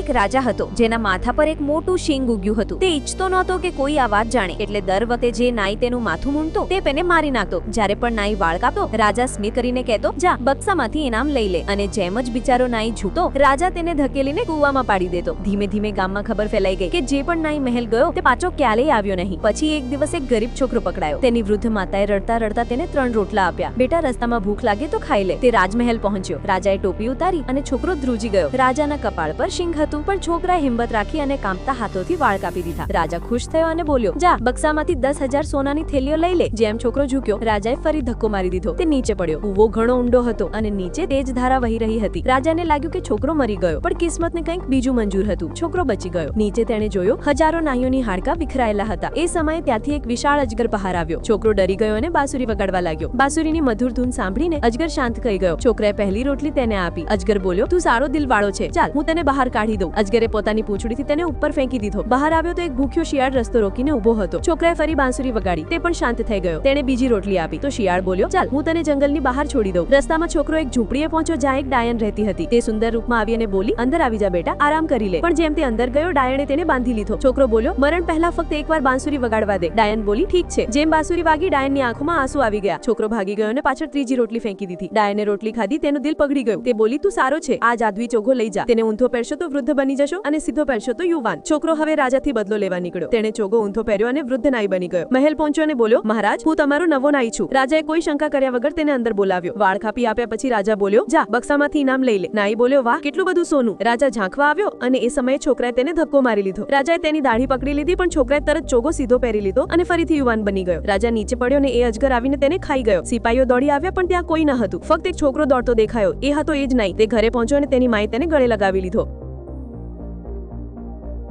એક રાજા હતો, જેના માથા પર એક મોટું શીંગ ઉગ્યું હતું. તે ઈચ્છતો નહોતો કે કોઈ આ જાણે, એટલે દર વખતે જે નાઈ તેનું માથું મૂંડતો, તે તેને મારી નાખતો. જ્યારે પણ નાઈ વાળ કાપતો, રાજા સ્મિત કરીને કહેતો, જા, બક્સામાંથી ઇનામ લઈ લે. અને જેમ જ બિચારો નાઈ ઝૂકતો રાજા તેને ધકેલીને કુવામાં પાડી દેતો. ધીમે ધીમે ગામમાં ખબર ફેલાઈ ગઈ કે જે પણ નાઈ મહેલ ગયો, તે પાછો ક્યારેય આવ્યો નહીં. પછી એક દિવસ એક ગરીબ છોકરો પકડાયો. તેની વૃદ્ધ માતાએ રડતા રડતા તેને ત્રણ રોટલા આપ્યા. બેટા, રસ્તામાં ભૂખ લાગે તો ખાઈ લે. તે રાજમહેલ પહોંચ્યો. રાજાએ ટોપી ઉતારી અને છોકરો ધ્રુજી ગયો. રાજાના કપાળ પર શિંગ હતું પણ છોકરાએ હિંમત રાખી અને કામતા હાથોથી વાળ કાપી દીધા. રાજા ખુશ થયો અને બોલ્યો, જા, બક્સામાંથી દસ હજાર સોનાની થેલીઓ લઈ લે. જેમ છોકરો ઝૂક્યો, રાજાએ ફરી ધક્કો મારી દીધો. તે નીચે પડ્યો. કુવો ઘણો ઊંડો હતો અને નીચે તેજ ધારા વહી રહી હતી. રાજાને લાગ્યું કે છોકરો મરી ગયો, પણ કિસ્મતને કંઈક બીજું મંજૂર હતું. છોકરો બચી ગયો. નીચે તેણે જોયો, હજારો નાયોની હાડકા વિખરાયેલા હતા. એ સમયે ત્યાંથી એક વિશાળ અજગર બહાર આવ્યો. છોકરો ડરી ગયો અને બાસુરી વગાડવા લાગ્યો. બાસુરીની મધુર ધૂન સાંભળીને અજગર શાંત થઈ ગયો. છોકરાએ પહેલી રોટલી તેને આપી. અજગર બોલ્યો, તું સારો દિલ વાળો છે. ચાલ, હું તને બહાર કાઢી દઉં અજગરે પોતાની પૂંછડીથી તેને ઉપર ફેંકી દીધો. બહાર આવ્યો તો એક ભૂખ્યો શિયાળ રસ્તો રોકીને ઊભો હતો. છોકરાએ ફરી બાંસુરી વગાડી. તે પણ શાંત થઈ ગયો. તેણે બીજી રોટલી આપી. તો શિયાળ બોલ્યો, ચાલ, હું તને જંગલની બહાર છોડી દઉં. રસ્તામાં છોકરો એક ઝૂંપડીએ પહોંચ્યો જ્યાં એક ડાયન રહેતી હતી. તે સુંદર રૂપમાં આવી અને બોલી, અંદર આવી જા બેટા, આરામ કરી લે. પણ જેમ તે અંદર ગયો, ડાયણે તેને બાંધી લીધો. છોકરો બોલ્યો, મરણ પહેલા ફક્ત એકવાર બાંસુરી વગાડવા દે. ડાયન બોલી, ઠીક છે. જેમ બાંસુરી વાગી, ડાયનની આંખોમાં આંસુ આવી ગયા. છોકરો ભાગી ગયો અને પાછળ ત્રીજી રોટલી ફેંકી દીધી. ડાયને રોટલી ખાધી, તેનું દિલ પગડી ગયું. તે બોલી, તું સારો છે. આ જાદવી ચોઘો લઈ જા. તેને ઊંધો પહેરશો તો વૃદ્ધ બની જશો અને સીધો પહેરશો તો યુવાન. છોકરો હવે રાજાથી બદલો લેવા નીકળ્યો. તેણે ચોગો ઊંધો પહેર્યો અને વૃદ્ધ નાઈ બની ગયો. મહેલ પહોંચ્યો અને બોલ્યો, મહારાજ, હું તમારો નવો નાઈ છું. રાજાએ કોઈ શંકા કર્યા વગર તેને અંદર બોલાવ્યો. વાળ કાપી આપ્યા પછી રાજા બોલ્યો, જા, બક્સામાંથી ઇનામ લઈ લે. નાઈ બોલ્યો, વાહ, કેટલું બધું સોનું. રાજા ઝાંખવા આવ્યો અને એ સમયે છોકરાએ તેને ધક્કો મારી લીધો. રાજાએ તેની દાઢી પકડી લીધી, પણ છોકરાએ તરત ચોગો સીધો પહેરી લીધો અને ફરીથી યુવાન બની ગયો. રાજા નીચે પડ્યો ને એ અજગર આવીને તેને ખાઈ ગયો. સિપાહીઓ દોડી આવ્યા, પણ ત્યાં કોઈ ન હતું. ફક્ત એક છોકરો દોડતો દેખાયો. એ હતો એ જ નહીં તે ઘરે પહોંચ્યો અને તેની માએ તેને ગળે લગાવી લીધો.